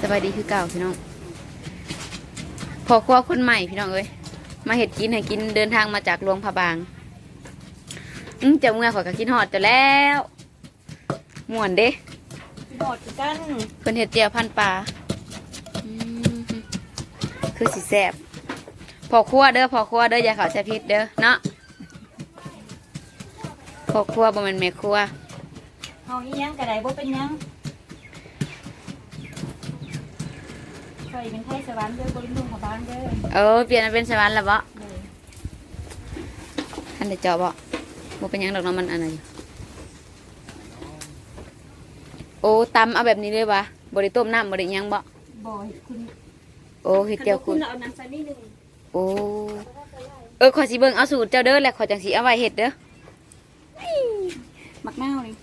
สบายดีคือเก่าพี่น้อง พอครัวคนใหม่พี่น้องเอ้ย มาเห็ดกินให้กินเดินทางมาจากหลวงพระบาง อืมเจ้าเมื่อขอยก็กินหอดจะแล้วม่วนเด้หอดกันเพิ่นเห็ดเจียวพันปลาอืมคือสิแซ่บพอครัวเด้อพอครัวเด้ออย่าเขาใส่พิษเด้อเนาะพอครัวบ่แม่นแม่ครัวเฮาอีหยังก็ได้บ่เป็นหยัง เคยเป็นไทยสวรรค์เด้อบ่เป็นลุงของบ้านเด้อเออเปลี่ยนมาเป็นสวรรค์แล้วบ่เลยท่านได้เจาะบ่บ่เป็นหยังดอกเน้ำมันอันไหนนโอ้ตำเอาแบบนี้เลยวะบ่ได้ต้มน้ำบ่ได้หยังบ่บ่เฮ็ดคุณโอ้เฮ็ดเจียวคุณเอาน้ำใส่นิดนึงโอ้เออขอยสิเบิ่งเอาสูตรเจ้าเด้อแล้วขอยจังสิเอาไว้เฮ็ดเด้อมักนาวนี่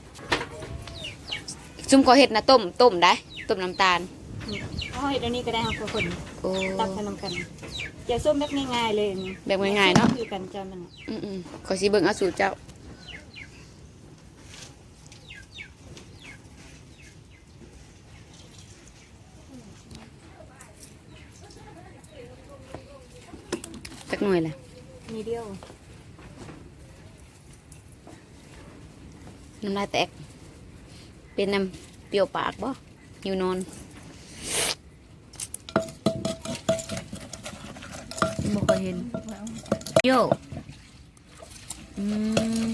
ซุ่มขอยเฮ็ดนะต้มต้มได้ ต้มน้ำตาล เฮาเฮ็ดอันนี้ก็ได้เฮาก็คนโอ้ตักใส่น้ำกันเจียวส้มแบบง่ายๆเลยนี่แบบง่ายๆเนาะคือกันจ้ามันน่ะอืมๆขอยสิเบิ่งเอาสูตรเจ้าจักหน่อยแหละนี่เดียวน้ำลายแตก เป็นน้ำเปรี้ยวปากบ่อยู่นอนบ่ เคยเห็นโยอืม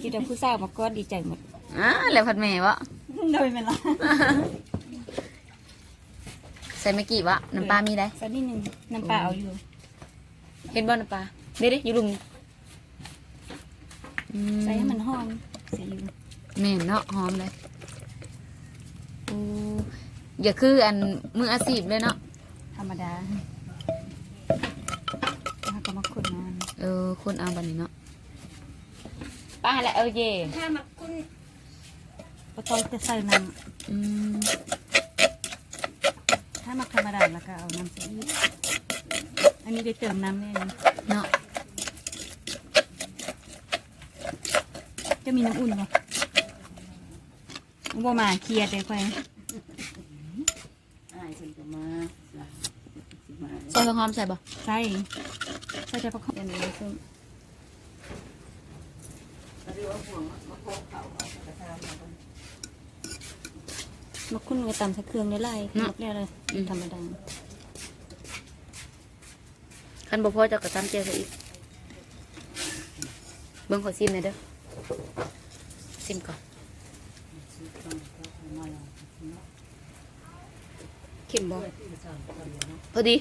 คิดว่าผู้สาวมาก็ดีใจหมดอ่าแล้วพัดแม่วะโดยแม่นล่ะใส่ไม่กี่วะน้ำปลามีได้ใส่นิดนึงน้ำปลาเอาอยู่ เห็นบ่น้ำปลา เด้เด้อยู่ลุมอืใส่ให้มันหอมใส่อยู่แม่นเนาะหอมเลยโอ้อย่าคืออันมืออาชีพเลยเนาะธรรมดาแล้วก็มาคนมาเออคนเอาบันนี้เนาะป้าแหละเออเย่ถ้ามักคุณปะตอยจะใส่น้อืมำถ้ามักธรรมดาแล้วก็เอาน้ำใส่อีกอันนี้ได้เติมน้ำแน่นี่เนาะ จะมีน้ำอุ่นไหมบ่มาเคลียร์เดี๋ยวค่อยใส่ข้าวหอมใส่บ่ใส่ใส่แต่ประคองอันนี้ซึ่งมาคุ้นกับตำใส่เครื่องได้ไล่มักแล้วเลยธรรมดาคันบ่พอเจะกระตำเจียวใส่อีกเบิ่งขอซิมหน่อยเด้อ ซิมก่อนเข็มบ่พอดี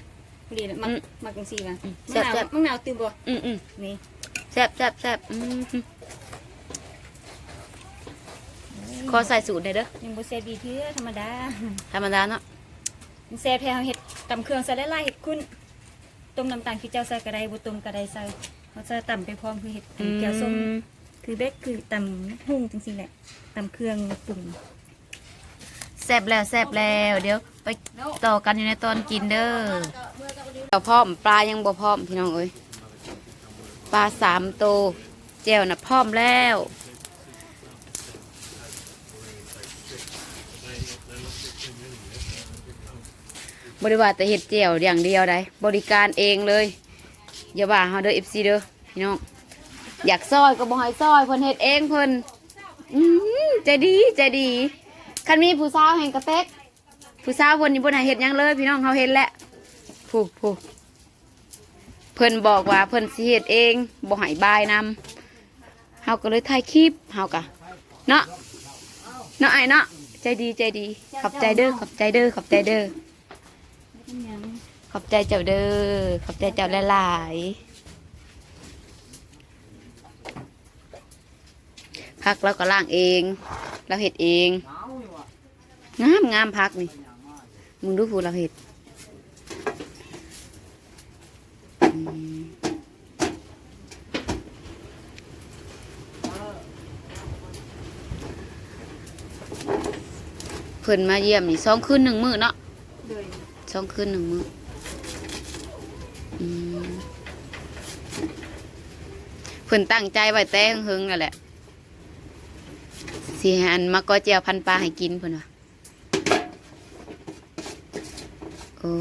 พอดีเลยมักอืมมักจังซี่ป่ะอืมมะนาวแซ่บๆมะนาวตื่นบ่อืมอืมนี่แซ่บแซ่บแซ่บอืมขอใส่สูตรหน่อยเด้อยังบ่แซ่บดีเทื่อธรรมดา ธรรมดาเนาะมันแซ่บแท้เฮาเฮ็ดตำเครื่องใส่หลายๆเฮ็ดคุณต้มน้ำตาลคือเจ้าใส่กระไดบ่ต้มกระไดใส่เฮาจะตำไปพร้อมคือเฮ็ดอันแก้วส้มอืม คือเบ็กคือตำหุ่งจังซี่แหละตำเครื่องปรุงแซ่บแล้วแซ่บแล้ว เดี๋ยวไปต่อกันอยู่ในตอนกินเด้อเราพร้อมปลายังบ่พร้อมพี่น้องเอ้ยปลาสามโตวแจ่วน่ะพร้อมแล้วบริวารแต่เห็ดแจ่วอย่างเดียวได้บริการเองเลย อย่าว่าเฮาเด้อ FC เด้อพี่น้อง อยากซอยก็บ่ให้ซอยเพิ่นเฮ็ดเองเพิ่นอือใจดีใจดีคันมีผู้สาวแห่งกระเต็กผู้สาวคนนี้บนหาเห็ดหยังเลย พี่น้องเขาเห็นแหละผู้ผู้เพิ่นบอกว่าเพิ่นสิเฮ็ดเองบ่ให้บายนำเฮาก็เลยถ่ายคลิปเฮากะเนาะเนาะไอ้เนาะใจดีใจดี ขอบใจเด้อขอบใจเด้อขอบใจเด้อขอบใจเจ้าเด้อขอบใจเจ้าหลายๆ พักเราก็ล้างเอง เราเห็ดเอง งามงามพักนี่ มึงดูผูเราเห็ดเพิ่นมาเยี่ยมนี่สองคืนหนึ่งมื้อเนาะโดยช่องขึ้นหนึ่งมืออืมเพิ่นตั้งใจไว้แต่งหึงนั่นแหละ สิอันมาก็เจียวพันปลาให้กินเพิ่นว่าโอ้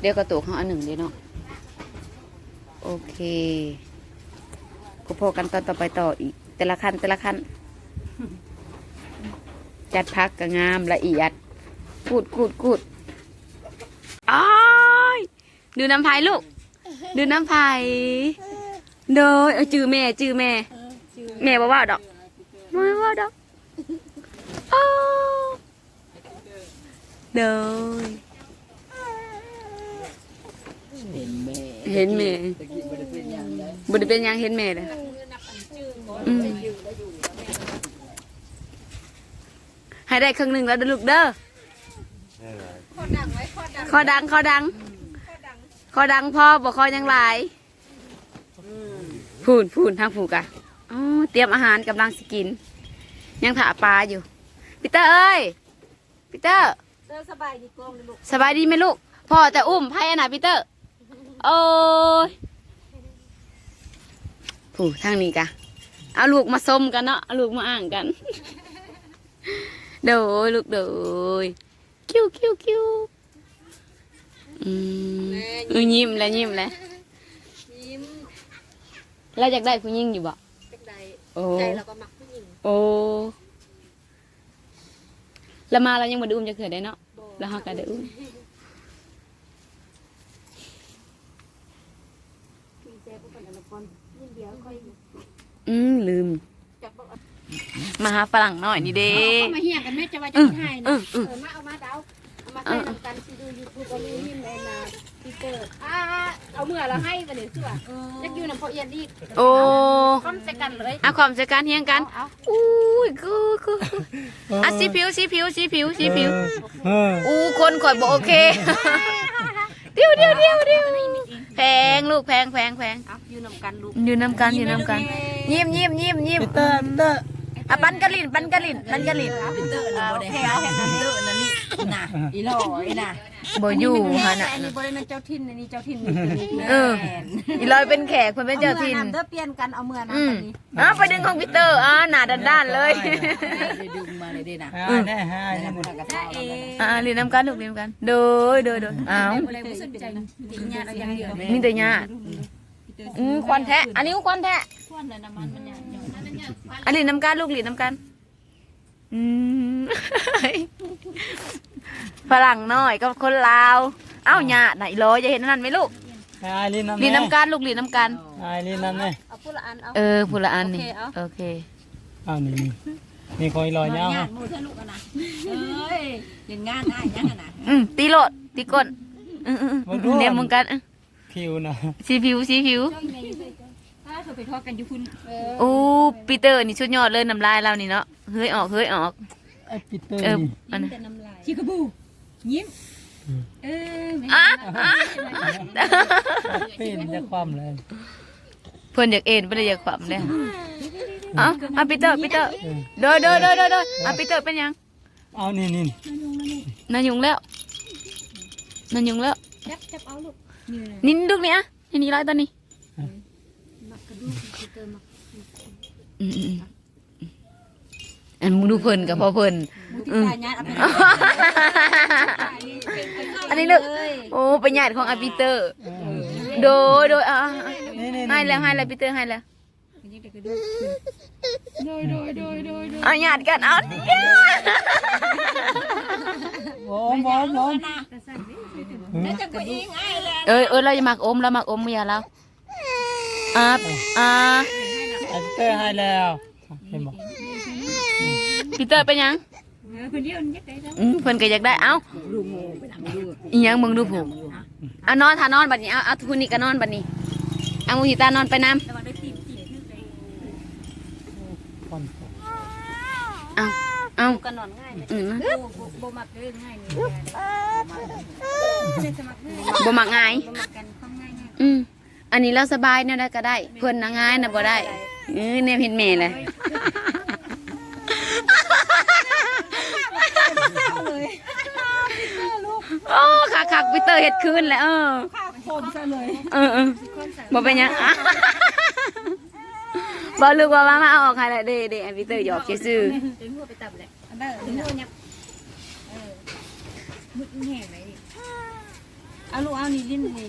เดี๋ยวกระตุกเขาอันหนึ่งเดียเนาะโอเคก็พอกันตอนต่อไปต่ออีก แต่ละขั้นแต่ละขั้น จัดพักก็งามละเอียดกูดกูดกูดอ้ายดูน้ำพายลูก ดูน้ำพายโดยเอาจือแม่จือแม่ แม่บอกว่าดอกไม่ว่าดอกอ้าวโดยเห็นแม่เห็นแม่ตะกี้บ่ได้เป็นหยังได้บุได้เป็นหยังเห็นแม่เลยอืม ให้ได้ครึ่งหนึ่งแล้วเด้อลูกเด้อขอดังขอดังขอดังพ่อบอกขอยังหลายพูนพูนทางผูกอะอ๋อเตรียมอาหารกำลังสิกิน ยังถาปลาอยู่ปีเตอร์เอ้ยปีเตอร์เด้อสบายดีกองลูกสบายดีไหมลูกพ่อจะอุ้มไพ่อะนะปีเตอร์โอ้ยผู้ทางนี้กะเอาลูกมาส้มกันเนาะเอาลูกมาอ่างกัน เดยลูกเดยคิ้วคิ้วคิ้วอืมเออยิ้มแล้วยิ้มแล้วยิ้มแล้วอยากได้ผู้หญิงอยู่บ่จั กใดโอ้ใจเราก็มักผู้หญิงโอ้แล้วมาเรายังมาดูอุ้มจะเกิดได้เนาะบ่แล้วเขาก็ได้อุ้มดีใจพวกกันละคนยินเดียวค่อยอืมลืมจับบอกเอามาหาฝรั่งหน่อยนี่เด้เข้ามาเฮียกันแม่จะว่าจะให้เอนะอเออเออมาเอามาเดาเอามาใส่น้ำกันสิดูยูทูบก็รู้ยินแม่นาพี่เกิดอ่าเอาเมื่อเราให้กันเดี๋ยวเสือยักอยู่น้ำพอเอียนอีกโอ้พร้อมใจกันเลยเอาความจัดการเฮียงกันเอาอุ้ยกูกูอะสีผิวสีผิวสีผิวสีผิวเอออู้คนข่อยบอกโอเคเดี๋ยวเดี๋ยวเดี๋ยวเดี๋ยวแพงลูกแพงแพงแพงเอาอยู่น้ำกันลูกอยู่น้ำกันอยู่น้ำกันยิ้มยิ้มยิ้มยิ้มเตอร์เตอร์ อะปันกะลินปันกะลินปันกะลินเตอร์น่ะบ่ได้หาเตอร์นั่นนี่น่ะอีหล่ออีน่ะบ่อยู่ฮะน่ะอันนี้บริเวณเจ้าถิ่นอันนี้เจ้าถิ่นเอออีลอยเป็นแขกคนเป็นเจ้าถิ่นเมื่อำเด้อเปลี่ยนกันเอาเมื่ออืน้ำมกันนี้อะไปดึงของพีเตอร์อะหน้าด้านๆเลยได้ดึงมาเลยเด้น่ะอ่าได้ฮะนั่นนี่น่ะบ่ได้กระเท้าแล้วนะอะเรียนน้ำกันลูกเรียนน้ำกันโดยโดยโดยอ้าวอะไรบ่สนใจติญาติเอาอย่างเดียวมีแต่ญาติอืมควันแทะอันนี้ก็ควันแทะควันน้ำมัน มันหยาดอันนี้น้ำกันลูกหลีน้ำกันอืม ฝรั่งน้อยกับคนลาว เอ้าญาติไหนรอจะเห็นอันนั่นไหมลูกไอ้ลินนั่นหลีน้ำกันลูกหลีน้ำกันไอ้ลินนั่นเลยเอาพูดละอันเอาเออพูละอันนี่โอเคเอาโอเคอ้าวนี่นี่นี่คอยลอยเงาญาฮะติหมู่เธอลูกกันนะเอ้ยเล่นงานได้ยังกันนะอืมตีโลดตีก้นอืมอืมอืมเนี่ยมึงกันอืมคิวนะสีผิวสีผิวถ้า เธอไปทอดกันอยู่คุณโอ้ปีเตอร์นี่ชุดยอดเลยน้ำลายเรานี่เนาะเฮ้ยออกเฮ้ยออกไอ้ปีเตอร์เออนี่อันนั้นแต่น้ำลายชิคาบูยิ้มเอออะอะเป็นจะความเลยเพื่อนอยากเอ็นไม่ได้อยากขวำเลยเอะอะปีเตอร์ปีเตอร์เด้อเด้อเด้อเด้อเด้ออะปีเตอร์เป็นยังเอานี่นี่นายุงแล้วนายุงแล้วจับจับเอาลูกนินลูกนี่อะนี่นี่ร้อยตอนนี้ มักกระดูกชิเต อร์มักอืมอืมอืมอันมึงดูเพิ่นกับพ่อเพิ่นมูติตาญาติเอาไปอันนี้ลูกโอ้เป็นญาติของอาปีเตอร์ โดยโดยอะอะอะนี่นี่ให้แล้วให้แล้วปีเตอร์ให้แล้วโดยโดยโดยโดยเอาญาติกันเอาโอ้มบอมบอมแล้วจะไปเองไอ้เลยเอ้ยเอ้ยเราจะมักอมเรามักอมเมียเรา อะอะไอ้ปีเตอร์ให้แล้วเห็นบอกปีเตอร์เป็นยังคนเดียวยักได้แล้วอืมเพิ่นก็อยากได้เอ้าลูกโง่ไปทำดูอีหยังมึงดูผูกเอานอนถ้านอนบัดนี้เอาเอาทุกคนนี่ก็นอนบัดนี้เอามูหิตานอนไปน้แต่ว่าได้ตีบตีบขึ้นไปคนำเอาเอากันนอนง่ายเลยอืมโบโบมักเรื่องง่ายนี่จะมักง่ายบ่มักง่ายบ่มักกันความง่ายง่ายอืม อันนี้เราสบายเนี่ยได้ก็ได้ เพิ่นนะง่ายนะบ่ได้เออเนี่ยเห็นแม่เลยโอ้คักคักๆพี่เตอร์เฮ็ดคืนแล้วเออคนซะเลยเออเออบ่เป็นหยังบ่ลูกว่ามามาเอาออกให้ละเด้เด้อันพี่เตอร์หยอกซื่อถึงหัวไปตับแหละอันนั้นถึงหัวยับเออมุดแห้งไหนดิเอาลูกเอานี่ลิ้นนี่